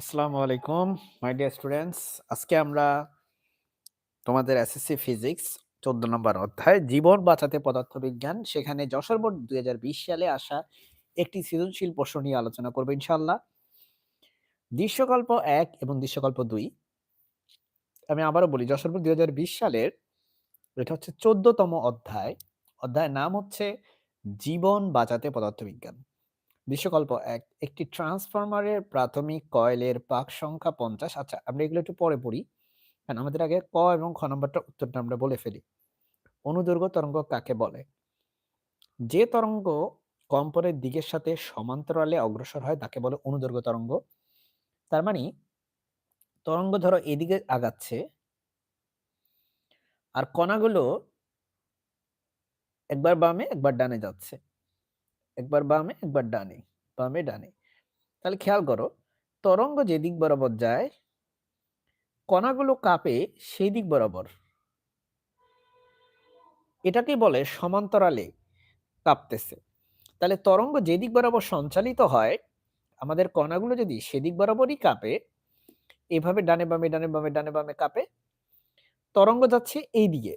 আসসালামু আলাইকুম my dear students আজকে আমরা তোমাদের এসএসসি ফিজিক্স চোদ্দ নম্বর অধ্যায়, জীবন বাঁচাতে পদার্থবিজ্ঞান। সেখানে যশোর বোর্ড দুই হাজার বিশ সালে আসা একটি সৃজনশীল প্রশ্ন নিয়ে আলোচনা করব ইনশাল্লাহ দৃশ্যকল্প এক এবং দৃশ্যকল্প দুই। আমি আবারও বলি, যশোর বোর্ড দুই সালের এটা হচ্ছে চোদ্দতম অধ্যায়। অধ্যায়ের নাম হচ্ছে জীবন বাঁচাতে পদার্থবিজ্ঞান। দৃশ্যকল্প এক, একটি ট্রান্সফরমারের প্রাথমিক কয়েলের পাক সংখ্যা পঞ্চাশ। আচ্ছা আমরা এগুলো একটু পরে পড়ি। কারণ আমাদের আগে ক এবং খ নম্বরটা উত্তরটা আমরা বলে ফেলি। অনুদৈর্ঘ্য তরঙ্গ কাকে বলে? যে তরঙ্গ কম্পনের দিকের সাথে সমান্তরালে অগ্রসর হয় তাকে বলে অনুদৈর্ঘ্য তরঙ্গ। তার মানে তরঙ্গ ধরো এদিকে আগাচ্ছে আর কণাগুলো একবার বামে, একবার ডানে যাচ্ছে। একবার বামে, একবার ডানে, বামে, ডানে। তাহলে খেয়াল করো, তরঙ্গ যেদিক বরাবর যায়, কণাগুলো কাঁপে সেই দিক বরাবর। এটাকে বলে সমান্তরালে কাঁপতেছে। তাহলে তরঙ্গ যেদিক বরাবর সঞ্চালিত হয়, আমাদের কণাগুলো যদি সেদিক বরাবরই কাঁপে, এভাবে ডানে বামে ডানে বামে ডানে বামে কাঁপে, তরঙ্গ যাচ্ছে এই দিকে।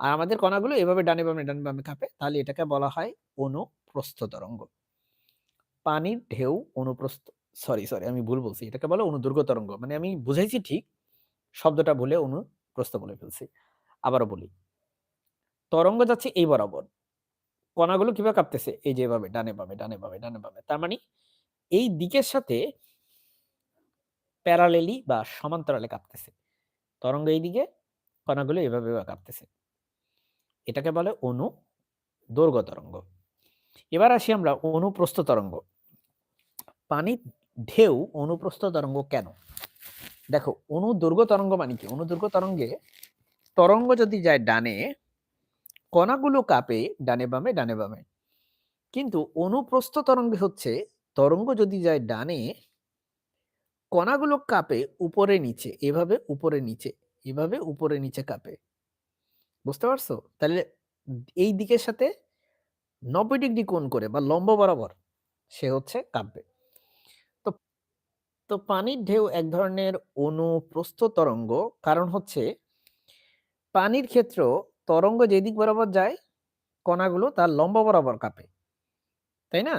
আর আমাদের কণাগুলো এভাবে ডানে বামে ডানে বামে কাঁপে, তাহলে এটাকে বলা হয় অনুপ্রস্থ তরঙ্গ। পানির ঢেউ অনুপ্রস্থ সরি সরি আমি ভুল বলছি, এটাকে বলে অনুদৈর্ঘ্য তরঙ্গ মানে আমি বুঝাইছি ঠিক, শব্দটা ভুলে অনুপ্রস্থ বলে ফেলছি। আবারও বলি, তরঙ্গ যাচ্ছে এই বরাবর, কণাগুলো কীভাবে কাঁপতেছে? এই যে এভাবে, ডানে বামে ডানে বামে ডানে বামে, তার মানে এই দিকের সাথে প্যারালেলি বা সমান্তরালে কাঁপতেছে, তরঙ্গ এই দিকে কণাগুলো এভাবে কাঁপতেছে। এটাকে বলে অনু দৈর্ঘ্য তরঙ্গ। এবার আসি আমরা অনুপ্রস্থ তরঙ্গ। পানির ঢেউ অনুপ্রস্থ তরঙ্গ কেন? দেখো অনুদৈর্ঘ্য তরঙ্গ মানে কি? অনুদৈর্ঘ্য তরঙ্গে তরঙ্গ যদি যায় ডানে, কণাগুলো কাঁপে ডানে বামে ডানে বামে। কিন্তু অনুপ্রস্থ তরঙ্গে হচ্ছে, তরঙ্গ যদি যায় ডানে, কণাগুলো কাঁপে উপরে নিচে, এভাবে উপরে নিচে, এভাবে উপরে নিচে কাঁপে। বুঝতে পারছ? তাহলে এই দিকের সাথে নব্বই ডিগ্রি কোণ করে বা লম্ব বরাবর সে হচ্ছে কাঁপবে। তো তো পানির ঢেউ এক ধরনের অনুপ্রস্থ তরঙ্গ। কারণ হচ্ছে পানির ক্ষেত্র তরঙ্গ যেদিক বরাবর যায়, কণাগুলো তার লম্ব বরাবর কাঁপে। তাই না?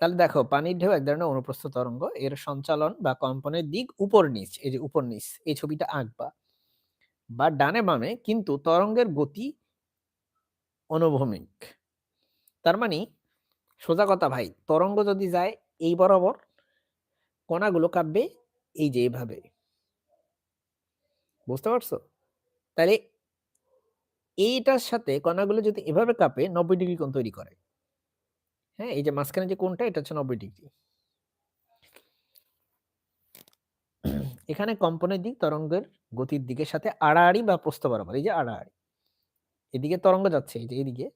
তাহলে দেখো, পানির ঢেউ এক ধরনের অনুপ্রস্থ তরঙ্গ। এর সঞ্চালন বা কম্পনের দিক উপর নিচ, এই যে উপর নিচ, এই ছবিটা আঁকবা। বা ডানে বামে কিন্তু তরঙ্গের গতি অনুভূমিক। তার মানে সোজা কথা ভাই, তরঙ্গ যদি যায় এই বরাবর, কণাগুলো কাঁপবে এই যে এইভাবে বুঝতে পারছ? তাহলে এইটার সাথে কণাগুলো যদি এভাবে কাঁপে নব্বই ডিগ্রি কোণ তৈরি করে। হ্যাঁ এই যে মাঝখানে যে কোণটা, এটা হচ্ছে নব্বই ডিগ্রি। এখানে কম্পনের দিক তরঙ্গের গতির দিকের সাথে আড়াআড়ি বা প্রস্থ বরাবর, এই যে আড়াআড়ি। এদিকে তরঙ্গ যাচ্ছে, এই যে এদিকে।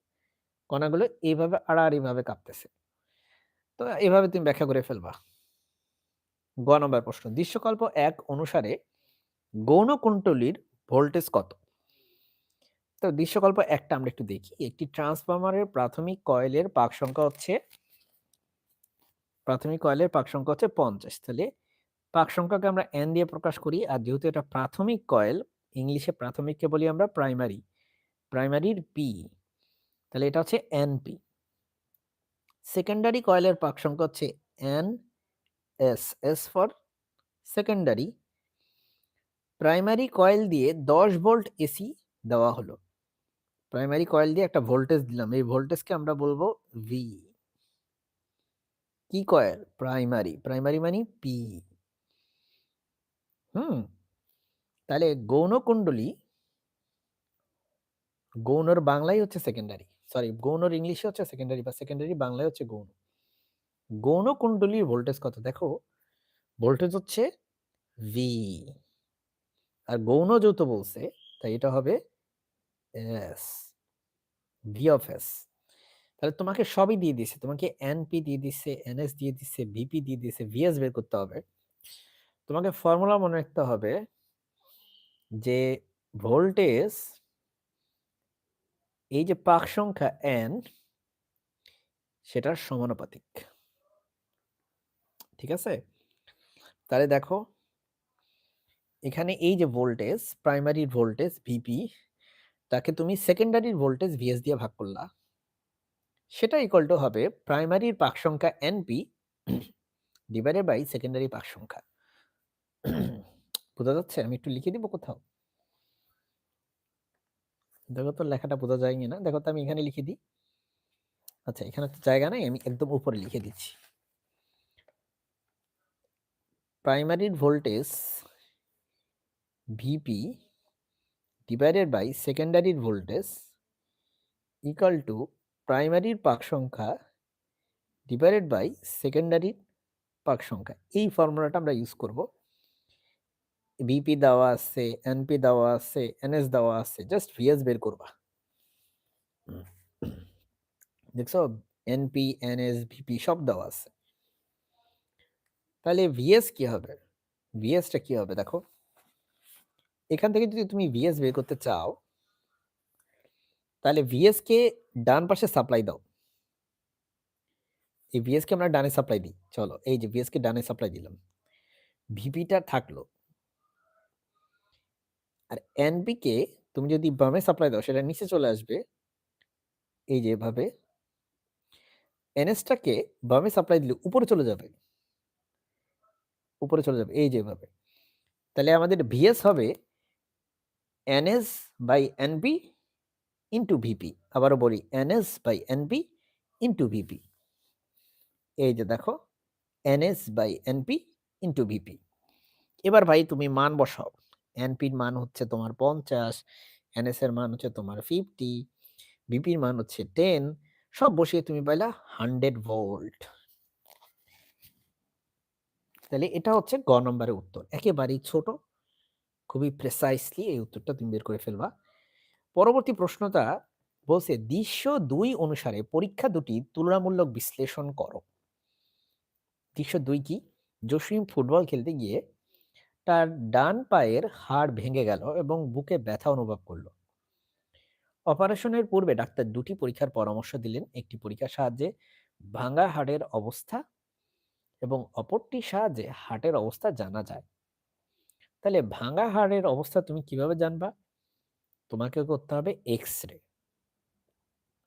কণাগুলো এইভাবে আড়াআড়ি ভাবে কাঁপতেছে। তো এভাবে তুমি ব্যাখ্যা করে ফেলবা। গ নম্বর প্রশ্ন, দৃশ্যকল্প এক অনুসারে গৌণ কুণ্ডলীর ভোল্টেজ কত? তো দৃশ্যকল্প একটা আমরা একটু দেখি। একটি ট্রান্সফরমারের প্রাথমিক কয়েলের পাক সংখ্যা হচ্ছে, প্রাথমিক কয়েলের পাক সংখ্যা হচ্ছে পঞ্চাশ। তাহলে পাক সংখ্যাকে আমরা এন দিয়ে প্রকাশ করি, আর যেহেতু এটা প্রাথমিক কয়েল, ইংলিশে প্রাথমিককে বলি আমরা প্রাইমারি। প্রাইমারির পি তাহলে এটা হচ্ছে এন পি সেকেন্ডারি কয়েলের পাক সংখ্যা হচ্ছে N S S for secondary primary coil দিয়ে দশ ভোল্ট এসি দেওয়া হলো। প্রাইমারি কয়েল দিয়ে একটা ভোল্টেজ দিলাম, এই ভোল্টেজকে আমরা বলব ভি কি কয়েল? প্রাইমারি। প্রাইমারি মানে পি হুম। তাহলে গৌণ কুণ্ডলী, গৌণর বাংলায় হচ্ছে সেকেন্ডারি সরি গৌণর ইংলিশে হচ্ছে সেকেন্ডারি বা সেকেন্ডারি বাংলায় হচ্ছে গৌণ। গৌণ কুণ্ডলীর ভোল্টেজ কত? দেখো ভোল্টেজ হচ্ছে ভি আর গৌণ যৌথ বলছে, তাই এটা হবে এস ভি অফ এস তাহলে তোমাকে সবই দিয়ে দিছে তোমাকে এনপি দিয়ে দিছে এনএস দিয়ে দিছে ভিপি দিয়ে দিছে ভিএস বের করতে হবে। তোমাকে ফর্মুলা মনে রাখতে হবে যে ভোল্টেজ এই যে পাক সংখ্যা এন সেটার সমানুপাতিক। ঠিক আছে? তাহলে দেখো, এখানে এই যে ভোল্টেজ প্রাইমারি ভোল্টেজ ভিপি তাকে তুমি সেকেন্ডারির ভোল্টেজ ভিএস দিয়ে ভাগ করলা। সেটা ইকুয়াল টু হবে প্রাইমারির পাক সংখ্যা এনপি ডিভাইডেড বাই সেকেন্ডারি পাক সংখ্যা। বোঝা যাচ্ছে? আমি একটু লিখে দিব কোথাও? দেখো তো লেখাটা বোঝা যায় না? দেখো তো আমি এখানে লিখে দিই। আচ্ছা এখানে তো জায়গা নেই, আমি একদম উপরে লিখে দিচ্ছি। প্রাইমারির ভোল্টেজ ভিপি ডিভাইডেড বাই সেকেন্ডারির ভোল্টেজ ইকাল টু প্রাইমারির পাক সংখ্যা ডিভাইডেড বাই সেকেন্ডারির পাক সংখ্যা এই ফর্মুলাটা আমরা ইউজ করব। বিপি দেওয়া আছে এনপি দেওয়া আছে এনএস দেওয়া আছে জাস্ট ভিএস বের করবা। দেখছ? এনপি এনএস ভিপি সব দেওয়া আছে। তাহলে ভিএস কি হবে? ভিএসটা কি হবে দেখো? এখান থেকে যদি তুমি ভিএস বের করতে চাও, তাহলে ভিএস কে ডান পাশে সাপ্লাই দাও। এই ভিএস কে আমরা ডানে সাপ্লাই দিই। চলো, এই যে ভিএস কে ডানে সাপ্লাই দিলাম। ভিপিটা থাকল। আর এনপি কে তুমি যদি বামে সাপ্লাই দাও, সেটা নিচে চলে আসবে। এই যে এভাবে। এনএসটাকে বামে সাপ্লাই দিলে উপরে চলে যাবে। উপরে চলে যাবে, এই যে এভাবে। তাহলে আমাদের ভিএস হবে NS by NP into VP আবারও বলি NS by NP into VP এই যে দেখো NS by NP into VP এবার ভাই তুমি মান বসাও। এনপির মান হচ্ছে তোমার পঞ্চাশ এনএস এর মান হচ্ছে তোমার ফিফটি বিপির মান হচ্ছে টেন সব বসিয়ে তুমি পাইলা হান্ড্রেড ভোল্ট তাহলে এটা হচ্ছে গ নম্বরের উত্তর। একেবারেই ছোট, খুবই প্রেসাইসলি এই উত্তরটা তুমি বের করে ফেলবা। পরবর্তী প্রশ্নটা বলছে, দৃশ্য দুই অনুসারে পরীক্ষা দুটি তুলনামূলক বিশ্লেষণ করো। দৃশ্য দুই কি? জসিম ফুটবল খেলতে গিয়ে তার ডান পায়ের হাড় ভেঙে গেল এবং বুকে ব্যথা অনুভব করল। অপারেশনের পূর্বে ডাক্তার দুটি পরীক্ষার পরামর্শ দিলেন। একটি পরীক্ষার সাহায্যে ভাঙা হাড়ের অবস্থা এবং অপরটির সাহায্যে হার্টের অবস্থা জানা যায়। তাহলে ভাঙা হাড়ের অবস্থা তুমি কীভাবে জানবা? তোমাকে করতে হবে এক্স রে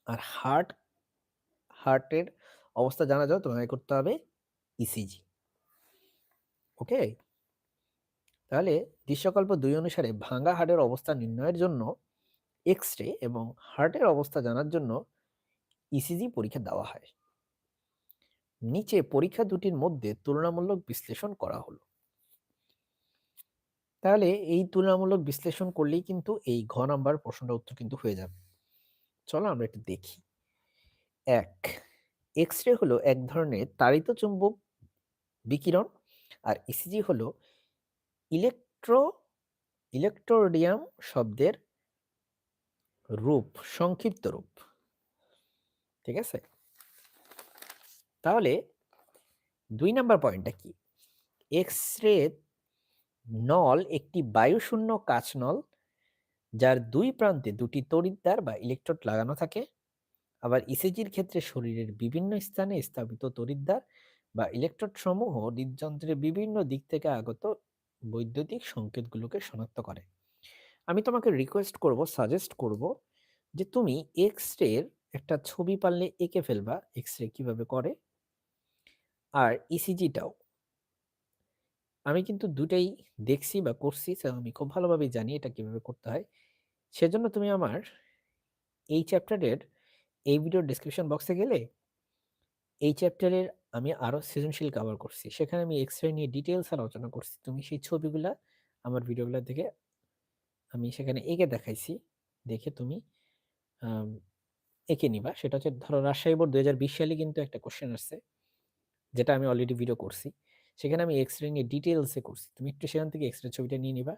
আর হার্ট, হার্টের অবস্থা জানা যাও তোমাকে করতে হবে ইসিজি ওকে? তাহলে দৃশ্যকল্প দুই অনুসারে ভাঙা হাড়ের অবস্থা নির্ণয়ের জন্য এক্স রে এবং হার্টের অবস্থা জানার জন্য ইসিজি পরীক্ষা দেওয়া হয়। নিচে পরীক্ষা দুটির মধ্যে তুলনামূলক বিশ্লেষণ করা হলো। তাহলে এই তুলনামূলক বিশ্লেষণ করলেই কিন্তু এই ঘ নাম্বার প্রশ্নটা উত্তর কিন্তু হয়ে যাবে। চলো আমরা একটু দেখি। এক এক্স রে হলো এক ধরনের তাড়িত চুম্বক বিকিরণ আর ইসিজি হলো ইলেকট্রো, ইলেকট্রোডিয়াম শব্দের রূপ, সংক্ষিপ্ত রূপ। ঠিক আছে? তাহলে দুই নাম্বার পয়েন্টটা কি? এক্স রে নল একটি বায়ুশূন্য কাচ নল যার দুই প্রান্তে দুটি তড়িৎদ্বার বা ইলেকট্রোড লাগানো থাকে। আবার ইসিজির ক্ষেত্রে শরীরের বিভিন্ন স্থানে স্থাপিত তড়িৎদ্বার বা ইলেকট্রোড সমূহ হৃদযন্ত্রের বিভিন্ন দিক থেকে আগত বৈদ্যুতিক সংকেতগুলোকে শনাক্ত করে। আমি তোমাকে রিকোয়েস্ট করব সাজেস্ট করব যে তুমি এক্স রের একটা ছবি পারলে এঁকে ফেলবা এক্স রে কীভাবে করে। আর ইসিজিটাও আমি কিন্তু দুটাই দেখছি বা করছি আমি খুব ভালোভাবে জানি এটা কীভাবে করতে হয়। সেজন্য তুমি আমার এই চ্যাপ্টারের এই ভিডিওর ডিসক্রিপশন বক্সে গেলে, এই চ্যাপ্টারের আমি আরও সৃজনশীল কভার করছি। সেখানে আমি এক্স রে নিয়ে ডিটেলস আলোচনা করছি। তুমি সেই ছবিগুলা আমার ভিডিওগুলো দেখে আমি সেখানে এঁকে দেখাইছি। দেখে তুমি এঁকে নিবা। সেটা হচ্ছে ধরো রাজশাহী বোর্ড দুই হাজার বিশ সালে কিন্তু একটা কোশ্চেন আসছে, যেটা আমি অলরেডি ভিডিও করছি। সেখানে আমি এক্স রে নিয়ে ডিটেলসে করছি। তুমি একটু সেখান থেকে এক্স রে ছবিটা নিয়ে নিবা।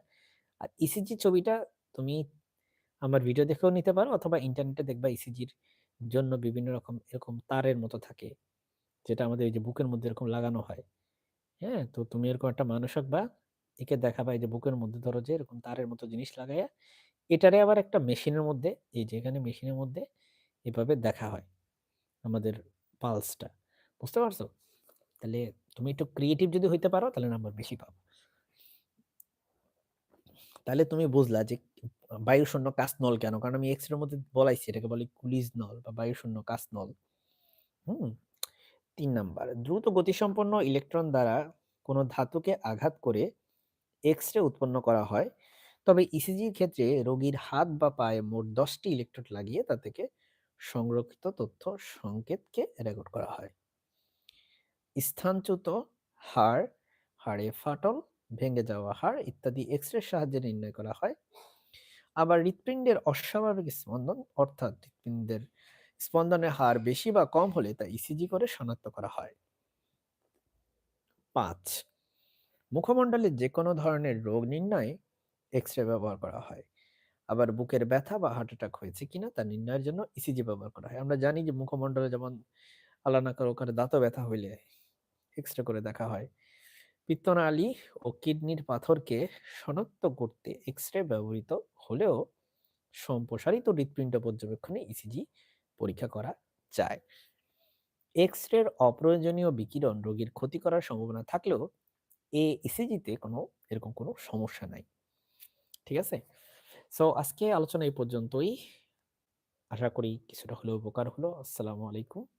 আর ইসিজি e ছবিটা তুমি আমার ভিডিও দেখেও নিতে পারো, অথবা ইন্টারনেটে দেখবা ইসিজির e জন্য বিভিন্ন রকম এরকম তারের মতো থাকে। যেটা আমাদের এই যে বুকের মধ্যে এরকম লাগানো হয়। হ্যাঁ? তো তুমি এরকম একটা মানুষ বা একে দেখাবা এই যে বুকের মধ্যে ধরো যে এরকম তারের মতো জিনিস লাগাইয়া, এটারে আবার একটা মেশিনের মধ্যে, এই যে এখানে মেশিনের মধ্যে এভাবে দেখা হয় আমাদের পালসটা। বুঝতে পারছ? তাহলে তুমি একটু ক্রিয়েটিভ যদি হইতে পারো, তাহলে নাম্বার বেশি পাবো। তাহলে তুমি বুঝলা যে বায়ুশূন্য কাচ নল কেন? কারণ আমি এক্সের মধ্যে বলাইছি, এটাকে বলে কুলিজ নল বা বায়ুশূন্য কাচ নল হুম? তিন নাম্বার, দ্রুত গতিসম্পন্ন ইলেকট্রন দ্বারা কোনো ধাতুকে আঘাত করে এক্স রে উৎপন্ন করা হয়। তবে ইসিজির ক্ষেত্রে রোগীর হাত বা পায়ে মোট দশটি ইলেকট্রোড লাগিয়ে তা থেকে সংরক্ষিত তথ্য সংকেতকে রেকর্ড করা হয়। স্থানচ্যুত হাড়, হাড়ে ফাটল, ভেঙে যাওয়া হাড় ইত্যাদি এক্স রে সাহায্যে নির্ণয় করা হয়। আবার হৃৎপিণ্ডের অস্বাভাবিক স্পন্দন অর্থাৎ হৃৎপিণ্ডের স্পন্দনের হার বেশি বা কম হলে তা ইসিজি করে শনাক্ত করা হয়। পাঁচ, মুখমণ্ডলে যে কোনো ধরনের রোগ নির্ণয়ে এক্স রে ব্যবহার করা হয়। আবার বুকের ব্যথা বা হার্ট অ্যাটাক হয়েছে কিনা তা নির্ণয়ের জন্য ইসিজি ব্যবহার করা হয়। আমরা জানি যে মুখমণ্ডলে যেমন আলানাকার ওখানে দাঁতও ব্যথা হইলে এক্স রে করে দেখা হয়। পিত্তনালী ও কিডনির পাথরকে শনাক্ত করতে এক্স রে ব্যবহৃত হলেও সম্প্রসারিত হৃৎপিণ্ড পর্যবেক্ষণে ইসিজি পরীক্ষা করা যায়। এক্স রের অপ্রয়োজনীয় বিকিরণ রোগীর ক্ষতি করার সম্ভাবনা থাকলেও এ ইসিজিতে কোনো, এরকম কোনো সমস্যা নাই। ঠিক আছে? সো আজকে আলোচনা এই পর্যন্তই। আশা করি কিছুটা হলেও উপকার হলো। আসসালামু আলাইকুম।